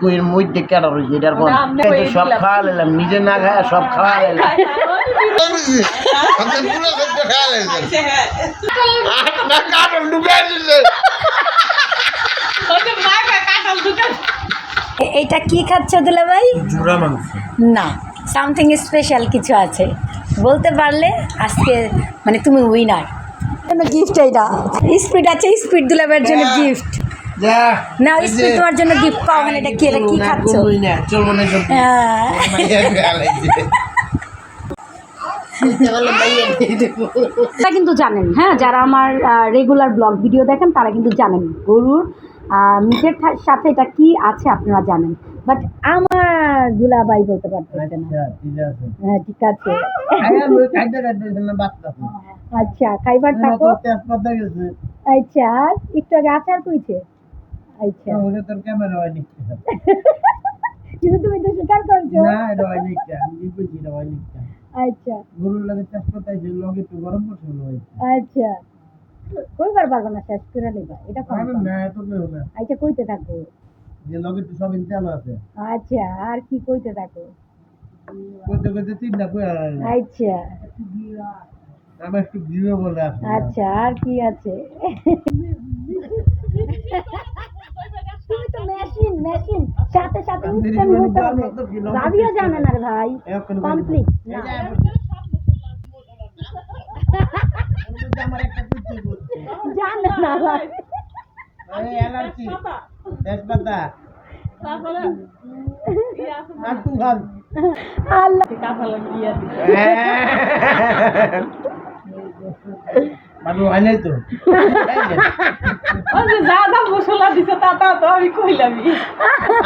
কুইয়ের মধ্যে কেটা রয়েছে? এটার পর সব খাওয়া নিলাম নিজে না খায় সব খাওয়া এটা কি খাচ্ছ দুলা ভাই? না সামথিং স্পেশাল কিছু আছে। বলতে পারলে আজকে মানে তুমি উইনার গিফট এটা? স্পিড আছে স্পিড দুলাবের জন্য গিফট যা না স্পিড তোমার জন্য গিফট পাও মানে এটা কি এটা কি খাচ্ছ? চলবো না হ্যাঁ। কিন্তু জানেন হ্যাঁ যারা আমার রেগুলার ব্লগ ভিডিও দেখেন তারা কিন্তু জানেন। গরুর মিটের সাথে এটা কি আছে আপনারা জানেন। বাট আমার দুলাবাই বলতে পারতেছে না হ্যাঁ ঠিক আছে। আচ্ছা খাইবার থাকো। আচ্ছা একটু আগে আচার কইছে আচ্ছা। কিন্তু তুমি তো স্বীকার করছ। আচ্ছা। গরুর লাগে চাষ করতে হয়েছে লগে একটু গরম আচ্ছা। কইবার পারব না শেষ করে নিবা এটা আরে confirm। না এত কেউ না আচ্ছা কইতে থাকো। যে লগে একটু সব চালু আছে। আচ্ছা আর কি কইতে থাকো? করতে করতে তিনটা কই আর আচ্ছা। আমার একটু বলে আচ্ছা আর কি আছে তুমি তো মেশিন মেশিন হবে ভাবিও জানে না রে ভাই। কমপ্লিট না। জানে না ভাই। আরে হয়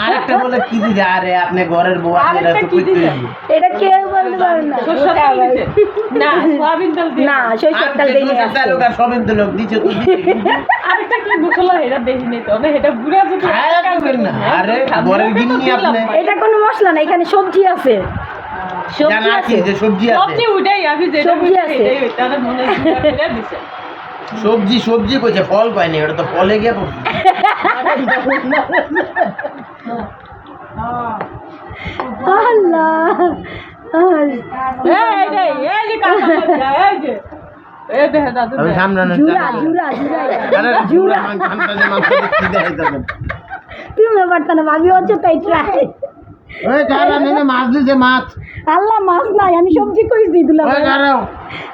আরেকটা বলে কি দিছে? আরে আপনি ঘরের বউ আপনি এটা তো কইতে এটা কেউ বলতে পারে না। না সোয়াবিন তেল না সরিষার আর তেল দিয়ে দুই চারটা আর সবেন তো দিছে তো আরেকটা কি মশলা এটা দেখি তো। না এটা গুড়া যদি খায়া করবেন না। আরে ঘরের গিন্নি আপনি। এটা কোনো মশলা না এখানে সবজি আছে। জানা কি যে সবজি আছে। সবজি উঠাই আমি যেটা সবজি আছে। কইছে ফল কয়নি ওটা তো ফলে গিয়ে পড়ছে। আল্লাহ আমি সামনে তুমি। না ভাবি হচ্ছে তাই ট্রাই মাছ দিছে মাছ। আল্লাহ মাছ নাই আমি সবজি কইছি দিলাম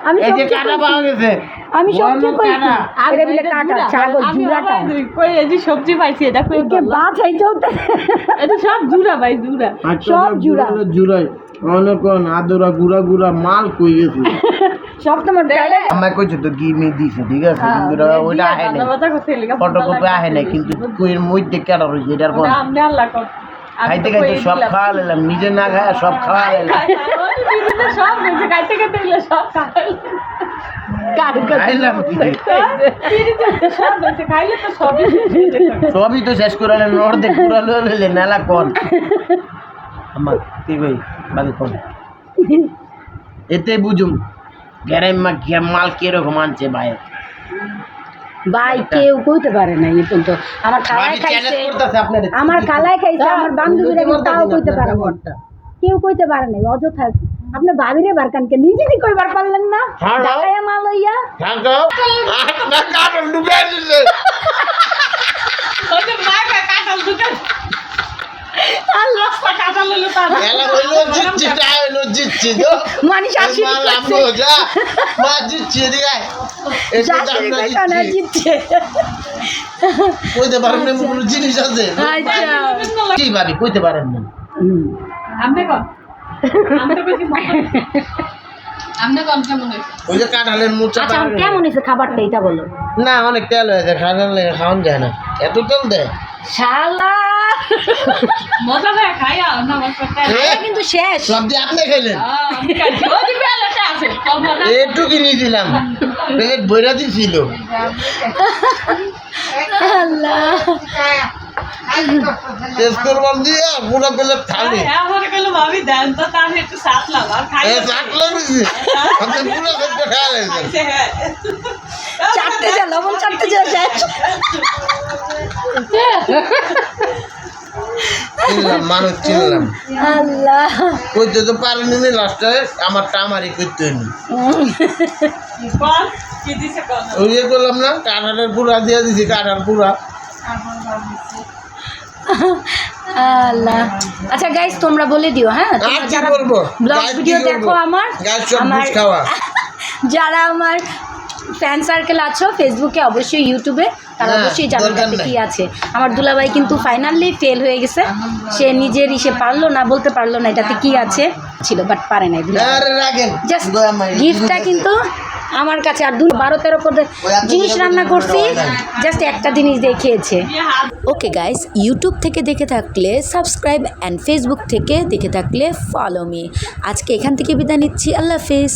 আমি সবজি কাটা পাওয়া গেছে। আমি সবজি কইছি। এটা বলে কাটা ছাগল জুরাটা কই এই যে সবজি পাইছি এটা কই কে বাছাই চলতে এটা সব জুরা ভাই জুরা। সব জুরা। জুরাই। অনেক আদরা গুড়া গুড়া মাল কই গেছে? সব তোমার ডালে আমায় কইছে তো কি মি দিছে ঠিক আছে? কিন্তু ওইটা আহে লেগে ফটোকপি আহে নাই কিন্তু কুইয়ের মধ্যে কেটা রয়েছে এটার পর আল্লাহ খাইতে খাইতে সব খাওয়া নিলাম নিজে না খায় সব খাওয়া নিলাম সব খাইতে খাইতে সব সবই তো শেষ করে অর্ধেক পুরা লইলে নালা কোন? আমার কি কই? বাকি কোন? এতে বুঝুম গ্যারেম মা কি মাল কীরকম আনছে ভাই ভাই কেউ কইতে পারে না এই পর্যন্ত। আমার খালায় খাইছে আমার খালায় খাইছে আমার বান্ধবীরা কিন্তু তাও কইতে পারে না কেউ কইতে পারে না অযথা। আপনি ভাবিরে বার কানকে নিজে নিজে কইবার পারলেন না। হ্যাঁ, হ্যাঁ। ঢাকায় মাল লইয়া। থাকো না ডুবে দিছে কাঁঠাল দুটো রাস্তা তার। হইল জিতছি তা মানে মা জিতছি না জিতছে কইতে পারেন না কোনো জিনিস আছে কি ভাবি কইতে পারেন না আমনে কন আমি তো বেশি আমনে কন কেমন হয়েছে ওই যে কাঁঠালের মোচা আচ্ছা কেমন হয়েছে খাবারটা এটা বলো না অনেক তেল হয়েছে খাওয়ান যায় না এত তেল দেয় শালা এ, কিন্তু শেষ। সবজি আপনি খাইলেন? যে একটু কিনে দিলাম বইরা দিছিল। আল্লাহ। দিয়ে পুরো ভাবি দেন তো তার একটু খাই এ পুরো লাগছে হ্যাঁ। চারটে যা লবণ চারটে যা শেষ। চিনলাম মানুষ চিনলাম। আল্লাহ। কইতে তো পারেনি নি লাস্টে আমার টামারি করতে দিছে ওই যে করলাম না কাঁঠালের পুরা দিয়ে দিছি কাঁঠাল পুরা। আল্লাহ। আচ্ছা গাইস তোমরা বলে দিও হ্যাঁ? আর তোমরা কি যারা বলব ব্লগ ভিডিও দেখো আমার গাছ আমার খাওয়া। যারা আমার ফ্যান সার্কেল আছো ফেসবুকে অবশ্যই ইউটিউবে তারা হ্যাঁ, অবশ্যই তাতে নাই। কি আছে। আমার দুলাভাই কিন্তু ফাইনালি ফেল হয়ে গেছে। সে নিজের ইসে পারল না বলতে পারল না এটাতে কি আছে ছিল বাট পারে নাই জাস্ট গিফটটা কিন্তু আমার কাছে আর দু বারো তেরো করে জিনিস রান্না করছি জাস্ট একটা জিনিস দিয়ে খেয়েছে। ওকে গাইস ইউটিউব থেকে দেখে থাকলে সাবস্ক্রাইব অ্যান্ড ফেসবুক থেকে দেখে থাকলে ফলো মি আজকে এখান থেকে বিদায় নিচ্ছি আল্লাহ হাফেজ।